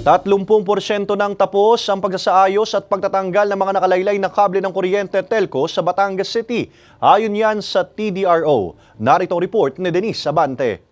30% nang tapos ang pagsasaayos at pagtatanggal ng mga nakalaylay na kable ng kuryente telco sa Batangas City. Ayon yan sa TDRO. Narito report ni Denise Abante.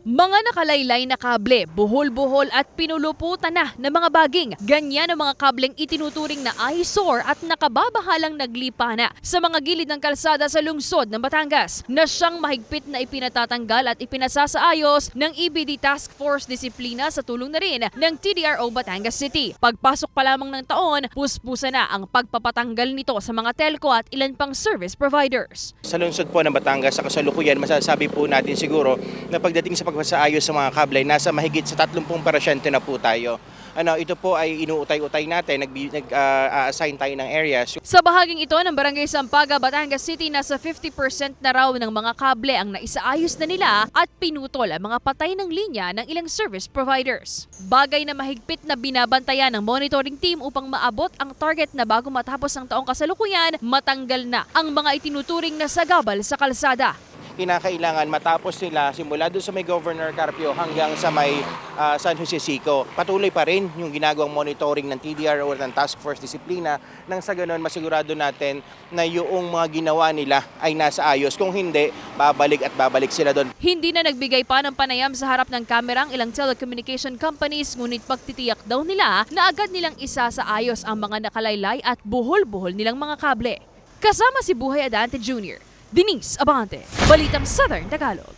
Mga nakalaylay na kable, buhol-buhol at pinuluputan na ng mga baging. Ganyan ang mga kableng itinuturing na eyesore at nakababahalang naglipa na sa mga gilid ng kalsada sa lungsod ng Batangas na siyang mahigpit na ipinatatanggal at ipinasasaayos ng EBD Task Force Disiplina sa tulong na rin ng TDRO Batangas City. Pagpasok pa lamang ng taon, puspusa na ang pagpapatanggal nito sa mga telco at ilan pang service providers. Sa lungsod po ng Batangas, sa kasalukuyan, masasabi po natin siguro na pagdating sa pagpasaayos sa mga kable, nasa mahigit sa 30% na po tayo. Ano, ito po ay inuutay-utay natin, nag-assign tayo ng areas. Sa bahaging ito ng Barangay Sampaga, Batangas City, nasa 50% na raw ng mga kable ang naisaayos na nila at pinutol ang mga patay ng linya ng ilang service providers. Bagay na mahigpit na binabantayan ng monitoring team upang maabot ang target na bago matapos ang taong kasalukuyan, matanggal na ang mga itinuturing na sagabal sa kalsada. Kinakailangan matapos nila simula doon sa may Governor Carpio hanggang sa may ah, San Jose Sico. Patuloy pa rin yung ginagawang monitoring ng TDRO or ng Task Force Disiplina nang sa ganun masigurado natin na yung mga ginawa nila ay nasa ayos. Kung hindi, babalik at babalik sila doon. Hindi na nagbigay pa ng panayam sa harap ng kamera ang ilang telecommunication companies ngunit pagtitiyak daw nila na agad nilang isa sa ayos ang mga nakalaylay at buhol-buhol nilang mga kable. Kasama si Buhay Adante Jr., Denise Abante, Balitang Southern Tagalog.